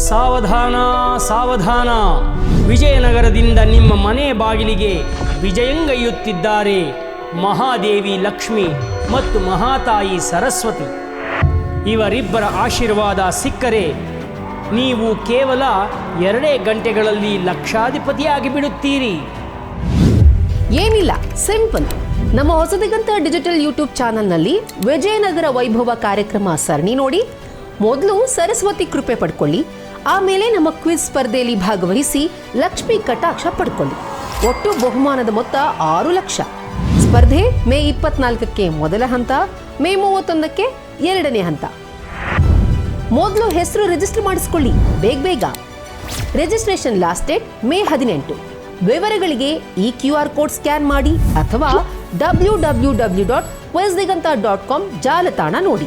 ಸಾವಧಾನ ಸಾವಧಾನ. ವಿಜಯನಗರದಿಂದ ನಿಮ್ಮ ಮನೆ ಬಾಗಿಲಿಗೆ ವಿಜಯಂಗೈಯುತ್ತಿದ್ದಾರೆ ಮಹಾದೇವಿ ಲಕ್ಷ್ಮಿ ಮತ್ತು ಮಹಾತಾಯಿ ಸರಸ್ವತಿ. ಇವರಿಬ್ಬರ ಆಶೀರ್ವಾದ ಸಿಕ್ಕರೆ ನೀವು ಕೇವಲ ಎರಡೇ ಗಂಟೆಗಳಲ್ಲಿ ಲಕ್ಷಾಧಿಪತಿಯಾಗಿ ಬಿಡುತ್ತೀರಿ. ಏನಿಲ್ಲ, ಸಿಂಪಲ್. ನಮ್ಮ ಹೊಸದಿಗಂತ ಡಿಜಿಟಲ್ ಯೂಟ್ಯೂಬ್ ಚಾನಲ್ನಲ್ಲಿ ವಿಜಯನಗರ ವೈಭವ ಕಾರ್ಯಕ್ರಮ ಸರಣಿ ನೋಡಿ ಮೊದಲು ಸರಸ್ವತಿ ಕೃಪೆ ಪಡ್ಕೊಳ್ಳಿ, ಆಮೇಲೆ ನಮ್ಮ ಕ್ವಿಜ್ ಸ್ಪರ್ಧೆಯಲ್ಲಿ ಭಾಗವಹಿಸಿ ಲಕ್ಷ್ಮಿ ಕಟಾಕ್ಷ ಪಡ್ಕೊಳ್ಳಿ. ಒಟ್ಟು ಬಹುಮಾನದ ಮೊತ್ತ ಆರು ಲಕ್ಷ. ಸ್ಪರ್ಧೆ ಮೇ ಇಪ್ಪತ್ನಾಲ್ಕಕ್ಕೆ ಮೊದಲ ಹಂತ, ಮೇ ಮೂವತ್ತೊಂದಕ್ಕೆ ಎರಡನೇ ಹಂತ. ಮೊದಲು ಹೆಸರು ರಿಜಿಸ್ಟರ್ ಮಾಡಿಸ್ಕೊಳ್ಳಿ, ಬೇಗ ಬೇಗ. ರಿಜಿಸ್ಟ್ರೇಷನ್ ಲಾಸ್ಟ್ ಡೇಟ್ ಮೇ ಹದಿನೆಂಟು. ವಿವರಗಳಿಗೆ ಈ ಕ್ಯೂ ಆರ್ ಕೋಡ್ ಸ್ಕ್ಯಾನ್ ಮಾಡಿ ಅಥವಾ W W W dot Diganta dot com ಜಾಲತಾಣ ನೋಡಿ.